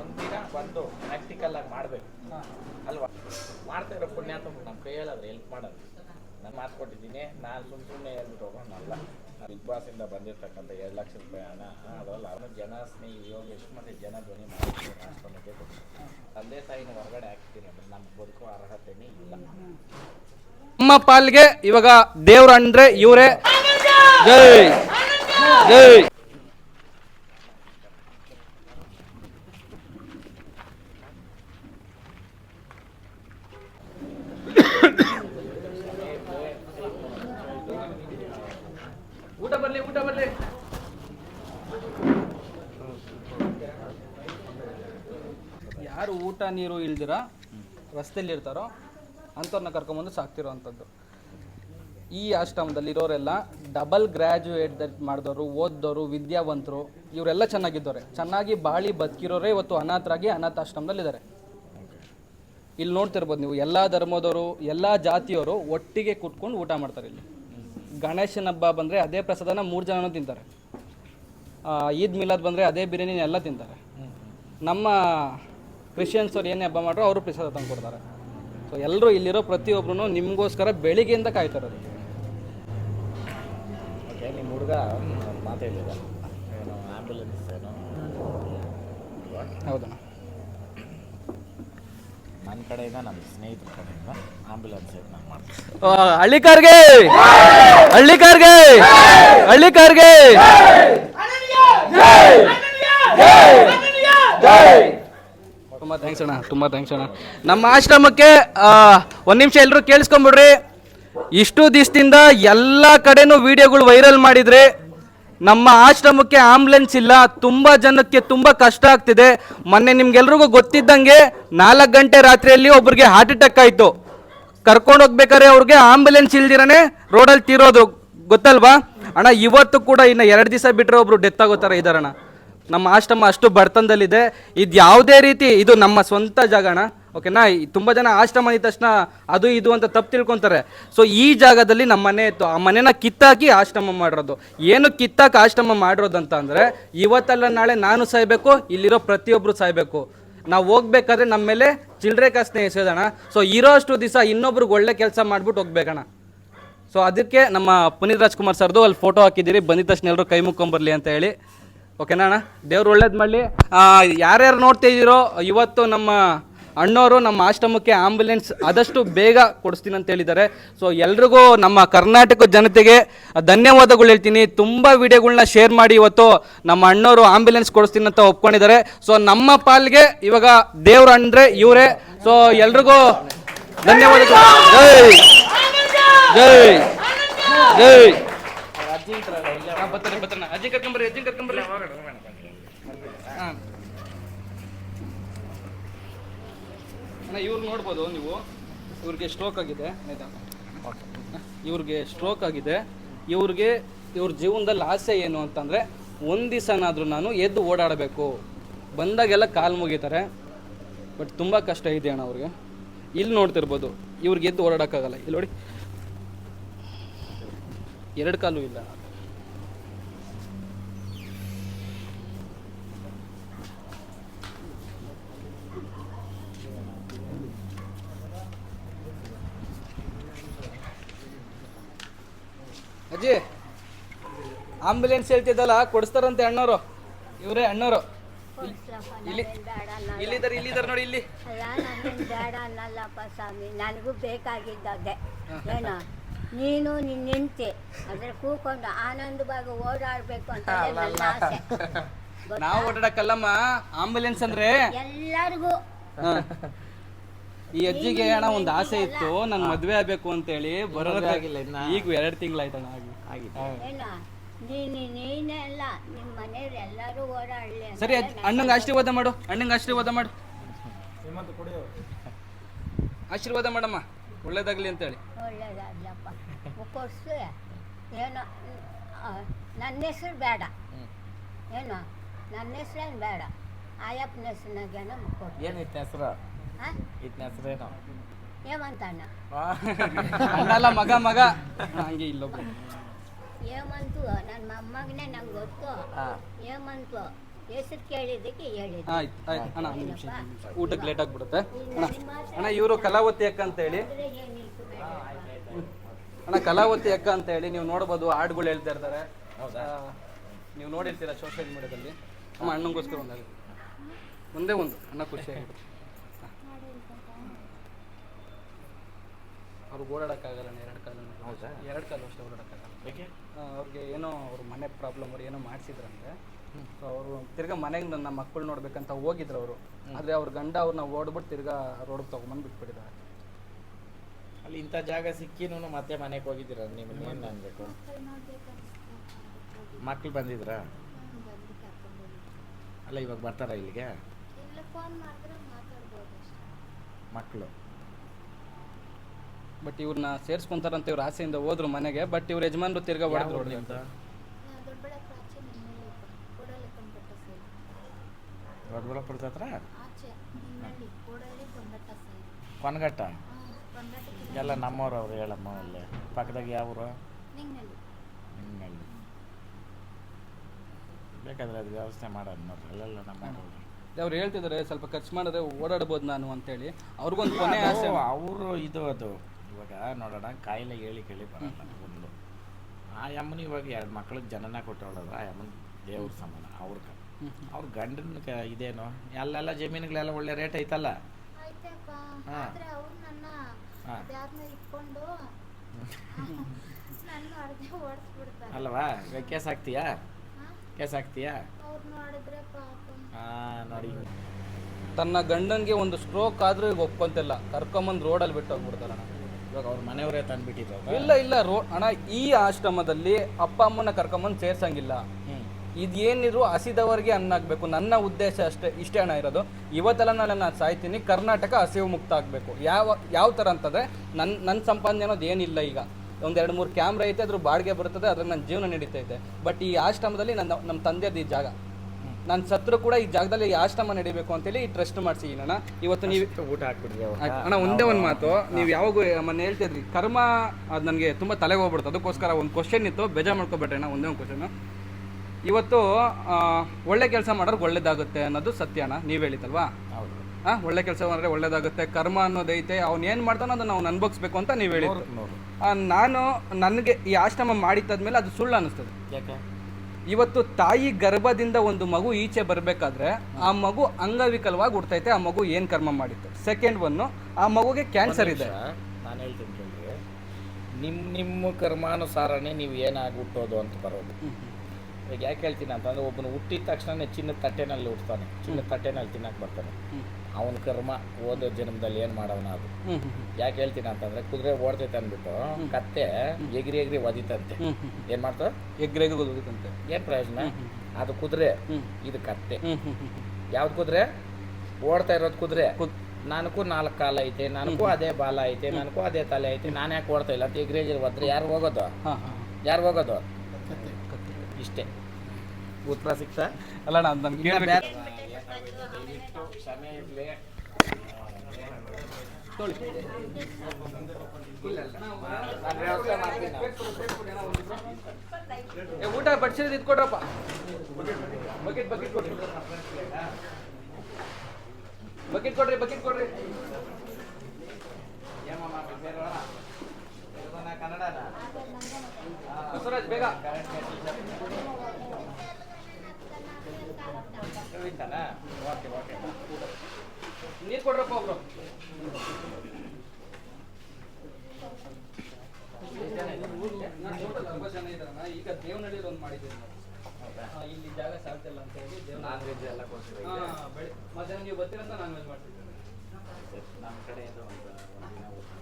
ಒಂದಿನ ಬಂದು ಪ್ರಾಕ್ಟಿಕಲ್ ಆಗಿ ಮಾಡಬೇಕು. ಅಲ್ವಾ? ಮಾಡ್ತಾ ಇರೋ ಪುಣ್ಯಾತ್ಮ ನಮ್ಮ ಕೈ ಹೇಳೋದು ಹೆಲ್ಪ್ ಮಾಡೋದು ನಾನು ಮಾತು ಕೊಟ್ಟಿದ್ದೀನಿ ನಾನು ಸುಮ್ಮ ಸುಮ್ಮನೆ ಹೇಳ್ಬಿಟ್ಟು ಹೋಗೋಣಲ್ಲ. ಬಿಗ್ ಬಾಸಿಂದ ಬಂದಿರ್ತಕ್ಕಂಥ ಎರಡು ಲಕ್ಷ ರೂಪಾಯಿ ಹಣ ಅದಲ್ಲ ಅವನು ಜನ ಸ್ನೇಹಿ ಇವಾಗ ಎಷ್ಟು ಮಂದಿ ಜನ ಧ್ವನಿ ಮಾಡ್ತೀನಿ ರಾಷ್ಟ್ರಕ್ಕೆ ತಂದೆ ತಾಯಿನ ಹೊರಗಡೆ ಹಾಕ್ತೀನಿ ಅಂದ್ರೆ ನಮ್ಗೆ ಬದುಕೋ ಅರ್ಹತೆನೇ ಇಲ್ಲ. ನಮ್ಮ ಪಾಲ್ಗೆ ಇವಾಗ ದೇವ್ರ ಅಂದ್ರೆ ಇವರೇ. ಜೈ! ಜೈ ಊಟ ಬರ್ಲಿ ಊಟ ಬರ್ಲಿ ಯಾರು ಊಟ ನೀರು ಇಲ್ದಿರ ರಸ್ತೆಯಲ್ಲಿ ಇರ್ತಾರೋ ಅಂಥವ್ರನ್ನ ಕರ್ಕೊಂಬಂದು ಸಾಕ್ತಿರೋ ಅಂಥದ್ದು ಈ ಆಶ್ರಮದಲ್ಲಿ ಇರೋರೆಲ್ಲ ಡಬಲ್ ಗ್ರ್ಯಾಜುಯೇಟ್ ಮಾಡಿದವರು, ಓದಿದವರು, ವಿದ್ಯಾವಂತರು, ಇವರೆಲ್ಲ ಚೆನ್ನಾಗಿದ್ದವ್ರೆ. ಚೆನ್ನಾಗಿ ಬಾಳಿ ಬದುಕಿರೋರೇ ಇವತ್ತು ಅನಾಥರಾಗಿ ಅನಾಥ ಆಶ್ರಮದಲ್ಲಿ ಇದ್ದಾರೆ ಇಲ್ಲಿ ನೋಡ್ತಿರ್ಬೋದು ನೀವು, ಎಲ್ಲ ಧರ್ಮದವರು, ಎಲ್ಲ ಜಾತಿಯವರು ಒಟ್ಟಿಗೆ ಕುತ್ಕೊಂಡು ಊಟ ಮಾಡ್ತಾರೆ ಇಲ್ಲಿ. ಗಣೇಶನ ಹಬ್ಬ ಬಂದರೆ ಅದೇ ಪ್ರಸಾದನ ಮೂರು ಜನನೂ ತಿಂತಾರೆ. ಈದ್ ಮಿಲಾದ್ ಬಂದರೆ ಅದೇ ಬಿರಿಯಾನಿನ ಎಲ್ಲ ತಿಂತಾರೆ. ನಮ್ಮ ಕ್ರಿಶ್ಚಿಯನ್ಸ್ ಅವ್ರು ಏನೇ ಹಬ್ಬ ಮಾಡ್ರೋ ಅವರು ಪ್ರಸಾದ ತಂದು ಕೊಡ್ತಾರೆ. ಸೊ ಎಲ್ಲರೂ ಇಲ್ಲಿರೋ ಪ್ರತಿಯೊಬ್ಬರು ನಿಮಗೋಸ್ಕರ ಬೆಳಿಗ್ಗೆಯಿಂದ ಕಾಯ್ತಾರೆ ಇರೋದು. ಓಕೆ ನಿಮ್ಮ ಹುಡುಗ ಮಾತು ಹೇಳಿದ. ಏನು ಆ್ಯಂಬುಲೆನ್ಸ್ ಏನು ಹೌದಣ್ಣ ನನ್ನ ಕಡೆಯಿಂದ ನಮ್ಮ ಸ್ನೇಹಿತರ ಕಡೆಯಿಂದ ಆಂಬ್ಯುಲೆನ್ಸ್ ನಾನು ಮಾಡ್ತೀನಿ ಹಳ್ಳಿಕಾರ್ಗೆ! ಹಳ್ಳಿಕಾರ್ಗೆ! ಹಳ್ಳಿಕಾರ್ಗೆ! ಹಳ್ಳಿಕಾರ್ಗೆ ತುಂಬಾ ಥ್ಯಾಂಕ್ಸ್ ಅಣ್ಣ, ತುಂಬಾ ಥ್ಯಾಂಕ್ಸ್ ಅಣ್ಣ. ನಮ್ಮ ಆಶ್ರಮಕ್ಕೆ ಒಂದು ನಿಮಿಷ ಎಲ್ಲರೂ ಕೇಳಿಸ್ಕೊಂಬಿಡ್ರಿ. ಇಷ್ಟು ದಿವಸದಿಂದ ಎಲ್ಲ ಕಡೆನೂ ವಿಡಿಯೋಗಳು ವೈರಲ್ ಮಾಡಿದ್ರೆ ನಮ್ಮ ಆಶ್ರಮಕ್ಕೆ ಆಂಬುಲೆನ್ಸ್ ಇಲ್ಲ, ತುಂಬಾ ಜನಕ್ಕೆ ತುಂಬಾ ಕಷ್ಟ ಆಗ್ತಿದೆ. ಮೊನ್ನೆ ನಿಮ್ಗೆಲ್ರಿಗೂ ಗೊತ್ತಿದ್ದಂಗೆ ನಾಲ್ಕು ಗಂಟೆ ರಾತ್ರಿಯಲ್ಲಿ ಒಬ್ರಿಗೆ ಹಾರ್ಟ್ ಅಟ್ಯಾಕ್ ಆಯ್ತು. ಕರ್ಕೊಂಡು ಹೋಗ್ಬೇಕಾದ್ರೆ ಅವ್ರಿಗೆ ಆಂಬುಲೆನ್ಸ್ ಇಲ್ದಿರನೇ ರೋಡಲ್ಲಿ ತೀರೋದು, ಗೊತ್ತಲ್ವಾ? ಅಣ್ಣ, ಇವತ್ತು ಕೂಡ ಇನ್ನು ಎರಡು ದಿವಸ ಬಿಟ್ಟರೆ ಒಬ್ರು ಡೆತ್ ಆಗೋ ಥರ ಇದ್ದಾರಣ್ಣ ನಮ್ಮ ಆಶ್ರಮ ಅಷ್ಟು ಬಡತನದಲ್ಲಿದೆ. ಇದು ಯಾವುದೇ ರೀತಿ ಇದು ನಮ್ಮ ಸ್ವಂತ ಜಾಗಣ. ಓಕೆನಾ ತುಂಬ ಜನ ಆಶ್ರಮ ಇದ್ದ ತಕ್ಷಣ ಅದು ಇದು ಅಂತ ತಪ್ಪು ತಿಳ್ಕೊತಾರೆ. ಸೊ ಈ ಜಾಗದಲ್ಲಿ ನಮ್ಮ ಮನೆ ಇತ್ತು. ಆ ಮನೆನ ಕಿತ್ತಾಕಿ ಆಶ್ರಮ ಮಾಡಿರೋದು. ಏನು ಕಿತ್ತಾಕಿ ಆಶ್ರಮ ಮಾಡಿರೋದು ಅಂತ ಅಂದರೆ, ಇವತ್ತಲ್ಲ ನಾಳೆ ನಾನು ಸಾಯ್ಬೇಕು, ಇಲ್ಲಿರೋ ಪ್ರತಿಯೊಬ್ಬರು ಸಾಯ್ಬೇಕು. ನಾವು ಹೋಗ್ಬೇಕಾದ್ರೆ ನಮ್ಮ ಮೇಲೆ ಚಿಲ್ಡ್ರೆ ಕಾಸ್ನೇ ಎಸೆಯೋದಣ್ಣ ಸೊ ಇರೋ ಅಷ್ಟು ದಿವಸ ಇನ್ನೊಬ್ರಿಗೆ ಒಳ್ಳೆ ಕೆಲಸ ಮಾಡ್ಬಿಟ್ಟು ಹೋಗ್ಬೇಕಣ್ಣ ಸೊ ಅದಕ್ಕೆ ನಮ್ಮ ಪುನೀತ್ ರಾಜ್ಕುಮಾರ್ ಸರ್ದು ಅಲ್ಲಿ ಫೋಟೋ ಹಾಕಿದ್ದೀರಿ. ಬಂದಿದ ತಕ್ಷಣ ಎಲ್ಲರೂ ಕೈ ಮುಕ್ಕೊಂಬರ್ಲಿ ಅಂತ ಹೇಳಿ. ಓಕೆನಾ ಅಣ್ಣ? ದೇವ್ರು ಒಳ್ಳೇದು ಮಾಡಲಿ. ಯಾರ್ಯಾರು ನೋಡ್ತಾ ಇದ್ದೀರೋ ಇವತ್ತು ನಮ್ಮ ಅಣ್ಣವರು ನಮ್ಮ ಆಶ್ರಮಕ್ಕೆ ಆಂಬುಲೆನ್ಸ್ ಆದಷ್ಟು ಬೇಗ ಕೊಡಿಸ್ತೀನಿ ಅಂತ ಹೇಳಿದ್ದಾರೆ. ಸೊ ಎಲ್ರಿಗೂ ನಮ್ಮ ಕರ್ನಾಟಕ ಜನತೆಗೆ ಧನ್ಯವಾದಗಳು ಹೇಳ್ತೀನಿ. ತುಂಬ ವಿಡಿಯೋಗಳನ್ನ ಶೇರ್ ಮಾಡಿ ಇವತ್ತು ನಮ್ಮ ಅಣ್ಣವರು ಆಂಬ್ಯುಲೆನ್ಸ್ ಕೊಡಿಸ್ತೀನಿ ಅಂತ ಒಪ್ಕೊಂಡಿದ್ದಾರೆ. ಸೊ ನಮ್ಮ ಪಾಲ್ಗೆ ಇವಾಗ ದೇವ್ರ ಅಂದರೆ ಇವರೇ. ಸೊ ಎಲ್ರಿಗೂ ಧನ್ಯವಾದಗಳು. ಜೈ! ಜೈ! ಜೈ! ಬರ್ತಾರೆ ಅಜ್ಜಿ ಕರ್ಕೊಂಬರ್ರಿ ಅಜ್ಜಿ ಕರ್ಕೊಂಬರ್ರಿ ಹಾ. ಅಣ್ಣ ಇವ್ರು ನೋಡ್ಬೋದು ನೀವು. ಇವ್ರಿಗೆ ಸ್ಟ್ರೋಕ್ ಆಗಿದೆ. ಆಯ್ತಾ? ಇವ್ರಿಗೆ ಸ್ಟ್ರೋಕ್ ಆಗಿದೆ. ಇವ್ರಿಗೆ ಇವ್ರ ಜೀವನದಲ್ಲಿ ಆಸೆ ಏನು ಅಂತಂದರೆ ಒಂದು ದಿವಸನಾದರೂ ನಾನು ಎದ್ದು ಓಡಾಡಬೇಕು. ಬಂದಾಗೆಲ್ಲ ಕಾಲು ಮುಗಿತಾರೆ. ಬಟ್ ತುಂಬ ಕಷ್ಟ ಇದೆ ಅಣ್ಣ ಅವ್ರಿಗೆ. ಇಲ್ಲಿ ನೋಡ್ತಿರ್ಬೋದು. ಇವ್ರಿಗೆ ಎದ್ದು ಓಡಾಡೋಕ್ಕಾಗಲ್ಲ. ಇಲ್ಲಿ ನೋಡಿ. ಎರಡು ಕಾಲು ಇಲ್ಲ. ಅಜ್ಜಿ ಆಂಬುಲೆನ್ಸ್ ಹೇಳ್ತಿದ್ದಲ್ಲ ಕೊಡಿಸ್ತಾರಂತೆ ಅಣ್ಣವರು. ಇವರೇ ಅಣ್ಣವರು. ಇಲ್ಲಿ ಇಲ್ಲಿದ್ದಾರೆ ಇಲ್ಲಿದ್ದಾರೆ ನೋಡಿ ಇಲ್ಲಿ. ಅಲ್ಲ ಬೇಡ ಅನ್ನಲ್ಲಪ್ಪ ಸ್ವಾಮಿ. ನನಗೂ ಬೇಕಾಗಿದ್ದಾಗೆ ಏನ? ನೀನು ನಿನ್ನ ಹೆಂಡ್ತಿ. ಅದ್ರ ಕೂಕೊಂಡು ಆನಂದವಾಗಿ ಓಡಾಡ್ಬೇಕು ಅಂತ ನನ್ನ ಆಸೆ. ನಾವು ಓಡಾಡಕ್ಕಲ್ಲಮ್ಮ ಆಂಬುಲೆನ್ಸ್ ಅಂದ್ರೆ? ಎಲ್ಲರಿಗೂ. ಈ ಅಜ್ಜಿಗೆ ಅಣ್ಣ ಒಂದು ಆಸೆ ಇತ್ತು ನನ್ ಮದ್ವೆ ಆಗ್ಬೇಕು ಅಂತೇಳಿ ಬರೋದಾಗಿಲ್ಲ ಈಗ ಎರಡು ತಿಂಗಳಾಯ್ತಣ್ಣ ಆಗಿ ನೀನು ನೀನೇ ಅಲ್ಲ ನಿಮ್ಮ ಮನೆಯವ್ರು ಎಲ್ಲರೂ ಓಡಾಡಲಿ ಸರಿ ಅಜ್ಜಿ ಅಣ್ಣಂಗೆ ಆಶೀರ್ವಾದ ಮಾಡು ಅಣ್ಣಂಗೆ ಆಶೀರ್ವಾದ ಮಾಡು. ಆಶೀರ್ವಾದ ಮಾಡಮ್ಮ ಒಳ್ಳೇದಾಗ್ಲಿ ಅಂತೇಳಿ. ಹೇಳಿ ಕೊಡ್ಸು ಏನು ನನ್ನ ಹೆಸರು ಬೇಡ. ಏನೋ ನನ್ನ ಹೆಸ್ರೇನು ಬೇಡ. ಆಯಪ್ಪನ ಹೆಸ್ರಿನಾಗೇನೋ ಕೊಟ್ಟು ಏನು ಇತ್ತ ಹೆಸರು? ಹಾಂ? ಇತ್ತ ಹೆಸರೇನು ಅಣ್ಣಲ್ಲ ಮಗ ಮಗ. ಹಂಗೆ ಇಲ್ಲೊಬ್ಬ ಹೇಮಂತು ನನ್ನ ಮೊಮ್ಮಗನೇ ನಂಗೆ ಗೊತ್ತು. ಹಾಂ. ಹೇಮಂತು ಹೆಸರು ಕೇಳಿದ್ದಕ್ಕೆ ಹೇಳಿದ್ದು. ಆಯ್ತು ಆಯ್ತು. ಅಣ್ಣ ಒಂದು ನಿಮಿಷ ಊಟಕ್ಕೆ ಲೇಟ್ ಆಗಿಬಿಡುತ್ತೆ. ಅಣ್ಣ ಅಣ್ಣ ಇವರು ಕಲಾವತಿ ಅಕ್ಕ ಅಂತ ಹೇಳಿ ಅಂದ್ರೆ ಏನಿತ್ತು ಬೇಡ ಅಣ್ಣ ಕಲಾವತಿ ಅಕ್ಕ ಅಂತ ಹೇಳಿ ನೀವು ನೋಡ್ಬೋದು ಹಾಡುಗಳು ಹೇಳ್ತಾ ಇರ್ತಾರೆ. ಹೌದಾ? ನೀವು ನೋಡಿರ್ತೀರಾ ಸೋಷಿಯಲ್ ಮೀಡಿಯಾದಲ್ಲಿ ನಮ್ಮ ಅಣ್ಣಂಗೋಸ್ಕರ ಒಂದಾಗಿ ಒಂದೇ ಒಂದು ಅಣ್ಣ ಖುಷಿಯಾಗಿ ಅವ್ರಿಗೆ ಓಡಾಡೋಕ್ಕಾಗಲ್ಲ ಎರಡು ಕಾಲು ಹೌದಾ? ಎರಡು ಕಾಲು ಅಷ್ಟೇ ಓಡಾಡೋಕ್ಕಾಗಲ್ಲ. ಅವ್ರಿಗೆ ಏನೋ ಅವ್ರ ಮನೆ ಪ್ರಾಬ್ಲಮ್ ಅವ್ರು ಏನೋ ಮಾಡಿಸಿದ್ರಂತೆ. ಸೊ ಅವರು ತಿರ್ಗಾ ಮನೆಗೆ ನನ್ನ ಮಕ್ಕಳು ನೋಡ್ಬೇಕಂತ ಹೋಗಿದ್ರು ಅವರು. ಆದರೆ ಅವ್ರ ಗಂಡ ಅವ್ರನ್ನ ಓಡ್ಬಿಟ್ಟು ತಿರ್ಗಾ ರೋಡ್ಗೆ ತೊಗೊಂಬಂದು ಬಿಟ್ಬಿಟ್ಟಿದ್ದಾರೆ. ಅಲ್ಲಿ ಇಂಥ ಜಾಗ ಸಿಕ್ಕಿನೂ ಮತ್ತೆ ಮನೆಗೆ ಹೋಗಿದ್ದೀರ? ನಿಮ್ಗೆ ಏನು ಅನ್ಬೇಕು? ಮಕ್ಳು ಬಂದಿದ್ರಾ? ಅಲ್ಲ ಇವಾಗ ಬರ್ತಾರ ಇಲ್ಲಿಗೆ? ಇಲ್ಲ ಫೋನ್ ಮಾಡಿದ್ರೆ ಮಾತಾಡ್ಬೋದು ಮಕ್ಕಳು ಬಟ್ ಇವ್ರನ್ನ ಸೇರಿಸ್ಕೊಂತಾರಂತ ಇವ್ರ ಆಸೆಯಿಂದ ಹೋದ್ರು ಮನೆಗೆ ಬಟ್ ಇವ್ರ ಯಜಮಾನ್ರು ತಿರ್ಗಾ ಹೊಡೆದ್ರು ಸೈಡ್ ದೊಡ್ಡಬಳ್ಳಾಪುರದ ಹತ್ರ? ಕೊನಗಟ್ಟ? ಎಲ್ಲ ನಮ್ಮವ್ರು ಅವ್ರು ಹೇಳಮ್ಮ ಇಲ್ಲಿ ಪಕ್ಕದಾಗ ಯಾವರು? ಊರು ನಿಮ್ಮಲ್ಲಿ. ಬೇಕಾದ್ರೆ ಅದು ವ್ಯವಸ್ಥೆ ಮಾಡೋದು ನೋಡ್ರಿ ಅಲ್ಲೆಲ್ಲ ನಮ್ಮ ಅವ್ರು ಹೇಳ್ತಿದ್ದಾರೆ ಸ್ವಲ್ಪ ಖರ್ಚು ಮಾಡಿದ್ರೆ ಓಡಾಡ್ಬೋದು ನಾನು ಅಂತೇಳಿ. ಅವ್ರಿಗೊಂದು ಕೊನೆ ಆಸೆ. ಅವರು ಇದು ಅದು. ಇವಾಗ ನೋಡೋಣ ಕಾಯಿಲೆ ಹೇಳಿ ಕೇಳಿ ಬರಲ್ಲ ಒಂದು. ಆ ಯಮ್ಮನ ಇವಾಗ ಎರಡು ಮಕ್ಳಿಗೆ ಜನನ ಕೊಟ್ಟವಳದ್ರ ಆ ಯಮ್ಮನ ದೇವ್ರ ಸಮಾನ ಅವ್ರಿಗೆ ಅವ್ರ ಗಂಡನ ಕ ಇದೇನು ಅಲ್ಲೆಲ್ಲ ಜಮೀನುಗಳೆಲ್ಲ ಒಳ್ಳೆ ರೇಟ್ ಐತಲ್ಲ? ಅಲ್ವಾ? ಕೇಸ್ ಹಾಕ್ತೀಯಾ? ಕೇಸ್ ಹಾಕ್ತೀಯಾ? ನೋಡಿ. ತನ್ನ ಗಂಡನ್ಗೆ ಒಂದು ಸ್ಟ್ರೋಕ್ ಆದ್ರೂ ಈಗ ಒಪ್ಕೊಂತಿಲ್ಲ. ಕರ್ಕೊಂಬಂದು ರೋಡಲ್ಲಿ ಬಿಟ್ಟು ಹೋಗ್ಬಿಡ್ತಾರಣ್ಣ ಇವಾಗ ಅವ್ರ ಮನೆಯವರೇ ತಂದ್ಬಿಟ್ಟಿದ್ರು ಇಲ್ಲ ಇಲ್ಲ ರೋ ಅಣ್ಣ ಈ ಆಶ್ರಮದಲ್ಲಿ ಅಪ್ಪ ಅಮ್ಮನ ಕರ್ಕೊಂಬಂದು ಸೇರ್ಸಂಗಿಲ್ಲ. ಇದೇನಿದ್ರು ಹಸಿದವರಿಗೆ ಅನ್ನಾಗಬೇಕು ನನ್ನ ಉದ್ದೇಶ ಅಷ್ಟೇ ಇಷ್ಟೇ ಅಣ್ಣ ಇರೋದು. ಇವತ್ತೆಲ್ಲ ನಾನು ನಾನು ಸಾಯ್ತೀನಿ ಕರ್ನಾಟಕ ಹಸಿವು ಮುಕ್ತ ಆಗಬೇಕು. ಯಾವ ಯಾವ ಥರ ಅಂತಂದರೆ ನನ್ನ ನನ್ನ ಸಂಪಾದನೆ ಅನ್ನೋದು ಏನಿಲ್ಲ ಈಗ. ಒಂದು ಎರಡು ಮೂರು ಕ್ಯಾಮ್ರಾ ಐತೆ ಅದ್ರ ಬಾಡಿಗೆ ಬರ್ತದೆ ಅದ್ರ ನನ್ನ ಜೀವನ ನಡೀತೈತೆ ಬಟ್ ಈ ಆಶ್ರಮದಲ್ಲಿ ನನ್ನ ನಮ್ಮ ತಂದೆದು ಈ ಜಾಗ. ನಾನು ಸತ್ರು ಕೂಡ ಈ ಜಾಗದಲ್ಲಿ ಆಶ್ರಮ ನಡಿಬೇಕು ಅಂತೇಳಿ ಈ ಟ್ರಸ್ಟ್ ಮಾಡಿಸಿದ್ದೀನಿ ಅಣ್ಣ. ಇವತ್ತು ನೀವು ಊಟ ಆಯ್ತು. ಅಣ್ಣ ಒಂದೇ ಒಂದು ಮಾತು. ನೀವು ಯಾವಾಗ ಮೊನ್ನೆ ಹೇಳ್ತಿದ್ರಿ ಕರ್ಮ ಅದು ನನಗೆ ತುಂಬ ತಲೆಗೆ ಹೋಗ್ಬಿಡ್ತು ಅದಕ್ಕೋಸ್ಕರ ಒಂದು ಕ್ವಶನ್ ಇತ್ತು. ಬೇಜಾರು ಮಾಡ್ಕೊಬೇಡ್ರಿ ಅಣ್ಣ ಒಂದೇ ಒಂದು ಕ್ವಶನ್ ಇವತ್ತು ಆ, ಒಳ್ಳೆ ಕೆಲಸ ಮಾಡೋರು ಒಳ್ಳೇದಾಗುತ್ತೆ ಅನ್ನೋದು ಸತ್ಯ ಅಣ್ಣ. ನೀವು ಹೇಳಿತಲ್ವಾ ಹೌದು. ಆ, ಒಳ್ಳೆ ಕೆಲಸ ಮಾಡಿದ್ರೆ ಒಳ್ಳೇದಾಗುತ್ತೆ. ಕರ್ಮ ಅನ್ನೋದೈತೆ ಅವ್ನು ಏನು ಮಾಡ್ತಾನೋ ಅದನ್ನು ಅವ್ನು ಅನ್ಭವಿಸ್ಬೇಕು ಅಂತ ನೀವು ಹೇಳಿದ್ರು ನೂರು. ಆ, ನಾನು ನನಗೆ ಈ ಆಶ್ರಮ ಮಾಡಿದ್ದಾದ್ಮೇಲೆ ಅದು ಸುಳ್ಳು ಅನ್ನಿಸ್ತದೆ. ಯಾಕೆ? ಇವತ್ತು ತಾಯಿ ಗರ್ಭದಿಂದ ಒಂದು ಮಗು ಈಚೆ ಬರಬೇಕಾದ್ರೆ ಆ ಮಗು ಅಂಗವಿಕಲವಾಗಿ ಹುಡ್ತೈತೆ ಆ ಮಗು ಏನು ಕರ್ಮ ಮಾಡಿತ್ತು? ಸೆಕೆಂಡ್ ಒನ್ನು ಆ ಮಗುಗೆ ಕ್ಯಾನ್ಸರ್ ಇದೆ. ನಾನು ಹೇಳ್ತೀನಿ ಕೇಳ್ರಿ. ನಿಮ್ಮ ನಿಮ್ಮ ಕರ್ಮಾನುಸಾರನೇ ನೀವು ಏನಾಗಿ ಹುಟ್ಟೋದು ಅಂತ ಬರೋದು. ಈಗ ಯಾಕೆ ಹೇಳ್ತೀನಿ ಅಂತಂದ್ರೆ ಒಬ್ಬನು ಹುಟ್ಟಿದ ತಕ್ಷಣ ಚಿನ್ನದ ತಟ್ಟೆನಲ್ಲಿ ಹುಡ್ತಾನೆ ಚಿನ್ನದ ತಟ್ಟೆನಲ್ಲಿ ತಿನ್ನಕ್ಕೆ ಬರ್ತಾನೆ. ಅವನ ಕರ್ಮ ಓದೋ ಜನ್ಮದಲ್ಲಿ ಏನು ಮಾಡೋನ ಅದು. ಯಾಕೆ ಹೇಳ್ತೀನಿ ಅಂತಂದ್ರೆ ಕುದುರೆ ಓಡ್ತೈತೆ ಅಂದ್ಬಿಟ್ಟು ಕತ್ತೆ ಎಗ್ರಿ ಎಗ್ರಿ ಒದಿತಂತೆ. ಏನ್ ಮಾಡ್ತಾರ ಎಗ್ರಿ ಎಗ್ರಿ ಒದಿತಂತೆ. ಏನ್ ಪ್ರಯೋಜನ? ಅದು ಕುದುರೆ ಇದು ಕತ್ತೆ. ಯಾವ್ದು ಕುದುರೆ? ಓಡ್ತಾ ಇರೋದು ಕುದುರೆ. ಕುದ್- ನನಗೂ ನಾಲ್ಕು ಕಾಲ ಐತೆ ನನಗೂ ಅದೇ ಬಾಲ ಐತೆ ನನಗೂ ಅದೇ ತಲೆ ಐತೆ ನಾನು ಯಾಕೆ ಓಡ್ತಾ ಇಲ್ಲ ಅಂತ ಎಗ್ರಿ ಎಗ್ರಿ ಒದ್ರೆ? ಯಾರು ಹೋಗೋದು? ಯಾರು ಹೋಗೋದು? ಇಷ್ಟೇ. ಉತ್ತರ ಸಿಕ್ತಾ? ಅಲ್ಲ ನಾನು ನಾನು ಕೇಳ್ಬೇಕು. ಊಟ ಬಡ್ಸಿರೋದು ಇದು ಕೊಡ್ರಪ್ಪ ಬಕೆಟ್ ಬಕೆಟ್ ಕೊಡ್ರಿ. ಬಕೆಟ್ ಕೊಡ್ರಿ ಬಕೆಟ್ ಕೊಡ್ರಿ. ಬಸವರಾಜ್ ಬೇಗ. Okay okay. ನೀರು ಕೊಡ್ರಪ್ಪ ಒಬ್ರು. ತುಂಬ ಜನ. ಈಗ ದೇವನಹಳ್ಳಿಲಿ ಒಂದು ಮಾಡಿದ್ದೀನಿ ನಾವು ಇಲ್ಲಿ ಜಾಗ ಸಾಲ್ತಿಲ್ಲ ಅಂತ ಹೇಳಿ ನಾನ್ ವೆಜ್ ಎಲ್ಲ ಕೊಡ್ತೀವಿ ಮಧ್ಯಾಹ್ನ ನೀವು ಬರ್ತೀರಂತ ನಾನ್ ವೆಜ್ ಮಾಡ್ತಿದ್ದೇನೆ. ನಮ್ಮ ಕಡೆಯಿಂದ ಒಂದು ಒಂದು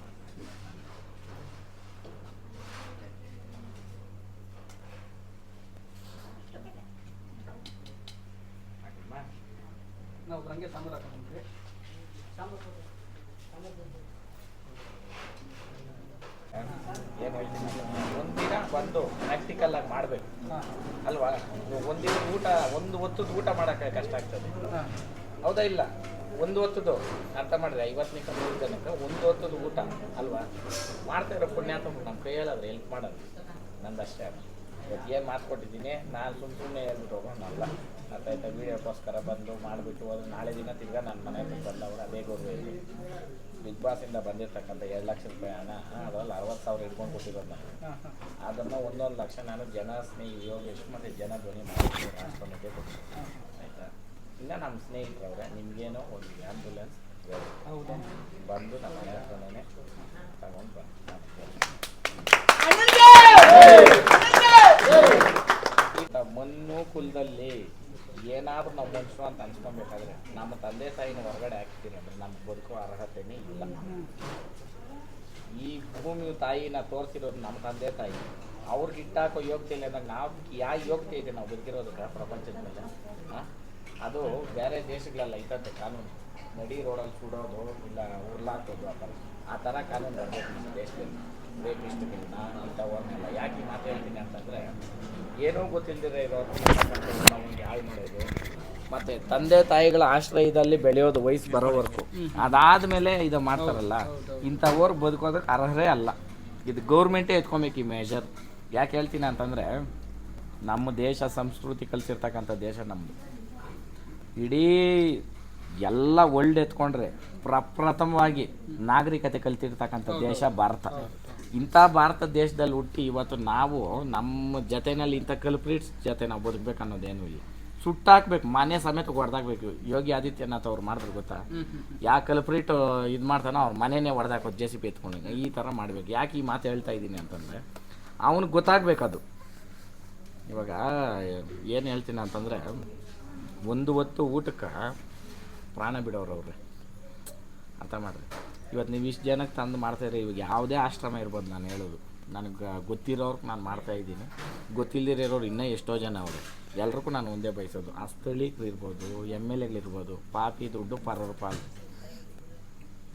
ಏನು ಹೇಳ್ತೀನಿ ಒಂದಿನ ಬಂದು ಪ್ರಾಕ್ಟಿಕಲ್ ಆಗಿ ಮಾಡಬೇಕು. ಅಲ್ವಾ? ಒಂದಿನ ಊಟ ಒಂದು ಹೊತ್ತದ ಊಟ ಮಾಡೋಕ್ಕೆ ಕಷ್ಟ ಆಗ್ತದೆ. ಹೌದಾ ಇಲ್ಲ? ಒಂದು ಹೊತ್ತದು ಅರ್ಥ ಮಾಡಿದ್ರೆ ಐವತ್ತು ನಿಮಿಷ ಮೂರು ಜನಕ್ಕೆ ಒಂದು ಹೊತ್ತದ ಊಟ ಅಲ್ವಾ? ಮಾಡ್ತಾ ಇರೋ ಅಂತ ನಮ್ಮ ಕೈಯಲ್ಲಾದ್ರೆ ಹೆಲ್ಪ್ ಮಾಡೋದು. ನಂದು ಅಷ್ಟೇ ಇವತ್ತು ಏನು ಮಾಡ್ಕೊಟ್ಟಿದ್ದೀನಿ? ನಾನು ಸುಮ್ಮ ಸುಮ್ಮನೆ ಹೇಳ್ಬಿಟ್ಟು ಹೋಗೋಣಲ್ಲ ಇದ್ದ ವೀಡಿಯೋಕ್ಕೋಸ್ಕರ ಬಂದು ಮಾಡಿಬಿಟ್ಟು ಹೋದ್ರೆ ನಾಳೆ ದಿನ ತಿರ್ಗಾ ನನ್ನ ಮನೆ ಹತ್ರ ಬಂದವರು ಅದೇ ಗೌರವ ಇದೆ ಬಿಗ್ ಬಾಸಿಂದ ಬಂದಿರ್ತಕ್ಕಂಥ ಎರಡು ಲಕ್ಷ ರೂಪಾಯಿ ಹಣ ಅದರಲ್ಲಿ ಅರವತ್ತು ಸಾವಿರ ಇಟ್ಕೊಂಡು ಕೊಟ್ಟಿರೋದು ನಾನು. ಅದನ್ನು ಒಂದೊಂದು ಲಕ್ಷ ನಾನು ಜನ ಸ್ನೇಹಿ ಯೋಗೇಶ್ ಮತ್ತು ಜನ ಧ್ವನಿ ಮಾಡಿ ಕೊಡ್ತೀನಿ ಆಯಿತಾ? ಇಲ್ಲ ನಮ್ಮ ಸ್ನೇಹಿತರವ್ರೆ ನಿಮಗೇನೋ ಒಂದು ಆ್ಯಂಬುಲೆನ್ಸ್ ಹೌದು? ಬಂದು ನಮ್ಮ ಮನೆ ಹತ್ರನೇ ತಗೊಂಡು ಬಂದು ಈಗ ಮಣ್ಣು ಕುಲದಲ್ಲಿ ಏನಾದರೂ ನಾವು ಮನುಷ್ಯರು ಅಂತ ಅನ್ಸ್ಕೊಬೇಕಾದ್ರೆ ನಮ್ಮ ತಂದೆ ತಾಯಿನ ಹೊರಗಡೆ ಹಾಕ್ತೀನಿ ಅಂದ್ರೆ ನಮ್ಗೆ ಬದುಕೋ ಅರ್ಹತೆನೇ ಇಲ್ಲ. ಈ ಭೂಮಿ ತಾಯಿನ ತೋರಿಸಿರೋದು ನಮ್ಮ ತಂದೆ ತಾಯಿ. ಅವ್ರಿಗೆ ಇಟ್ಟಾಕೋ ಯೋಗ್ಯತೆ ಇಲ್ಲ ಅಂದಾಗ ನಾವು ಯಾವ ಯೋಗ್ಯತೆ ಇದೆ ನಾವು ಬದುಕಿರೋದಕ್ಕೆ ಪ್ರಪಂಚದ ಮೇಲೆ? ಅದು ಬೇರೆ ದೇಶಗಳೆಲ್ಲ ಇದ್ದಂತೆ ಕಾನೂನು. ನಡಿ ರೋಡಲ್ಲಿ ಸುಡೋದು ಇಲ್ಲ ಉರ್ಲಾಕೋದು ಆ ಥರ ಆ ಥರ ಕಾನೂನು ಬರಬೇಕು ನಮ್ಮ ದೇಶದಲ್ಲಿ. ರೇಪಿಸ್ಟ್ಗಳನ್ನ ಇಂಥವನ್ನೆಲ್ಲ ಯಾಕೆ ಈ ಮಾತು ಹೇಳ್ತೀನಿ ಅಂತಂದರೆ ಏನೂ ಗೊತ್ತಿಲ್ಲದಿರೋ ಇರೋರು ನಮಗೆ ಹಾಳು ಮಾಡೋದು ಮತ್ತು ತಂದೆ ತಾಯಿಗಳ ಆಶ್ರಯದಲ್ಲಿ ಬೆಳೆಯೋದು ವಯಸ್ಸು ಬರೋವರೆಗೂ. ಅದಾದಮೇಲೆ ಇದು ಮಾಡ್ತಾರಲ್ಲ ಇಂಥವ್ರು ಬದುಕೋದಕ್ಕೆ ಅರ್ಹರೇ ಅಲ್ಲ. ಇದು ಗೌರ್ಮೆಂಟೇ ಎತ್ಕೊಬೇಕು ಈ ಮೇಜರ್ ಯಾಕೆ ಹೇಳ್ತೀನಿ ಅಂತಂದರೆ ನಮ್ಮ ದೇಶ ಸಂಸ್ಕೃತಿ ಕಲಿಸಿರ್ತಕ್ಕಂಥ ದೇಶ ನಮ್ಮದು ಇಡೀ ಎಲ್ಲ ವರ್ಲ್ಡ್ ಎತ್ಕೊಂಡ್ರೆ ಪ್ರಪ್ರಥಮವಾಗಿ ನಾಗರಿಕತೆ ಕಲ್ತಿರ್ತಕ್ಕಂಥ ದೇಶ ಭಾರತ. ಇಂಥ ಭಾರತ ದೇಶದಲ್ಲಿ ಹುಟ್ಟಿ ಇವತ್ತು ನಾವು ನಮ್ಮ ಜೊತೆನಲ್ಲಿ ಇಂಥ ಕಲ್ಪ್ರೀಟ್ಸ್ ಜೊತೆ ನಾವು ಬದುಕಬೇಕು ಅನ್ನೋದೇನೂ ಇಲ್ಲ. ಸುಟ್ಟಾಕ್ಬೇಕು ಮನೆ ಸಮೇತ ಹೊಡೆದಾಕ್ಬೇಕು ಯೋಗಿ ಆದಿತ್ಯನಾಥ್ ಅವ್ರು ಮಾಡಿದ್ರು ಗೊತ್ತಾ? ಯಾವ ಕಲ್ಪ್ರೀಟ್ ಇದು ಮಾಡ್ತಾನೋ ಅವ್ರ ಮನೆನೇ ಹೊಡೆದಾಕೋದು ಜೆ ಸಿ ಪಿ ಎತ್ಕೊಂಡು ಈ ಥರ ಮಾಡಬೇಕು. ಯಾಕೆ ಈ ಮಾತು ಹೇಳ್ತಾ ಇದ್ದೀನಿ ಅಂತಂದರೆ ಅವನಿಗೆ ಗೊತ್ತಾಗಬೇಕದು. ಅದು ಇವಾಗ ಏನು ಹೇಳ್ತೀನಿ ಅಂತಂದರೆ ಒಂದು ಹೊತ್ತು ಊಟಕ್ಕೆ ಪ್ರಾಣ ಬಿಡೋರು ಅವ್ರೆ. ಅರ್ಥ ಮಾಡ್ರಿ? ಇವತ್ತು ನೀವು ಇಷ್ಟು ಜನಕ್ಕೆ ತಂದು ಮಾಡ್ತಾಯಿರಿ ಇವಾಗ ಯಾವುದೇ ಆಶ್ರಮ ಇರ್ಬೋದು ನಾನು ಹೇಳೋದು. ನನಗೆ ಗೊತ್ತಿರೋರ್ಗೆ ನಾನು ಮಾಡ್ತಾ ಇದ್ದೀನಿ. ಗೊತ್ತಿಲ್ಲದಿರೋರು ಇನ್ನೂ ಎಷ್ಟೋ ಜನ ಅವರು. ಎಲ್ರಿಗೂ ನಾನು ಒಂದೇ ಬಯಸೋದು. ಆ ಸ್ಥಳೀಕರಿರ್ಬೋದು ಎಂ ಎಲ್ ಎಗಳಿರ್ಬೋದು ಪಾಪಿ ದುಡ್ಡು ಪರರ ಪಾಲು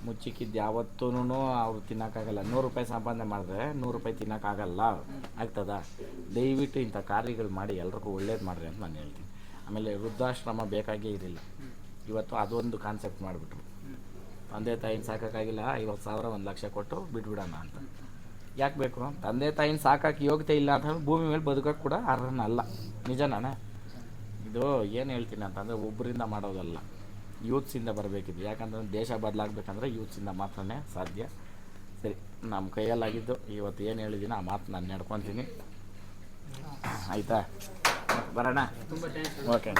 ಮುಚ್ಚಿಕ್ಕಿದ್ದು ಯಾವತ್ತೂ ಅವ್ರು ತಿನ್ನೋಕ್ಕಾಗಲ್ಲ. ನೂರು ರೂಪಾಯಿ ಸಂಪಾದನೆ ಮಾಡಿದ್ರೆ ನೂರು ರೂಪಾಯಿ ತಿನ್ನೋಕ್ಕಾಗಲ್ಲ. ಆಗ್ತದ? ದಯವಿಟ್ಟು ಇಂಥ ಕಾರ್ಯಗಳು ಮಾಡಿ ಎಲ್ರಿಗೂ ಒಳ್ಳೇದು ಮಾಡಿರಿ ಅಂತ ನಾನು ಹೇಳ್ತೀನಿ. ಆಮೇಲೆ ವೃದ್ಧಾಶ್ರಮ ಬೇಕಾಗೇ ಇರಲಿಲ್ಲ. ಇವತ್ತು ಅದೊಂದು ಕಾನ್ಸೆಪ್ಟ್ ಮಾಡಿಬಿಟ್ರು. ತಂದೆ ತಾಯಿನ ಸಾಕೋಕ್ಕಾಗಿಲ್ಲ ಐವತ್ತು ಸಾವಿರ ಒಂದು ಲಕ್ಷ ಕೊಟ್ಟು ಬಿಟ್ಬಿಡೋಣ ಅಂತ. ಯಾಕೆ ಬೇಕು? ತಂದೆ ತಾಯಿನ ಸಾಕಕ್ಕೆ ಯೋಗ್ಯತೆ ಇಲ್ಲ ಅಂತಂದ್ರೆ ಭೂಮಿ ಮೇಲೆ ಬದುಕೋಕೆ ಕೂಡ ಅರ್ಹನ ಅಲ್ಲ ನಿಜನಾನ? ಇದು ಏನು ಹೇಳ್ತೀನಿ ಅಂತಂದರೆ ಒಬ್ಬರಿಂದ ಮಾಡೋದಲ್ಲ. ಯೂತ್ಸಿಂದ ಬರಬೇಕಿದೆ. ಯಾಕಂದ್ರೆ ದೇಶ ಬದಲಾಗಬೇಕಂದ್ರೆ ಯೂತ್ಸಿಂದ ಮಾತ್ರನೇ ಸಾಧ್ಯ. ಸರಿ ನಮ್ಮ ಕೈಯಲ್ಲಾಗಿದ್ದು ಇವತ್ತು ಏನು ಹೇಳಿದ್ದೀನಿ ಆ ಮಾತು ನಾನು ನಡ್ಕೊತೀನಿ. ಆಯಿತಾ? ಬರೋಣ? ತುಂಬ ಥ್ಯಾಂಕ್ಸ್ ಓಕೆ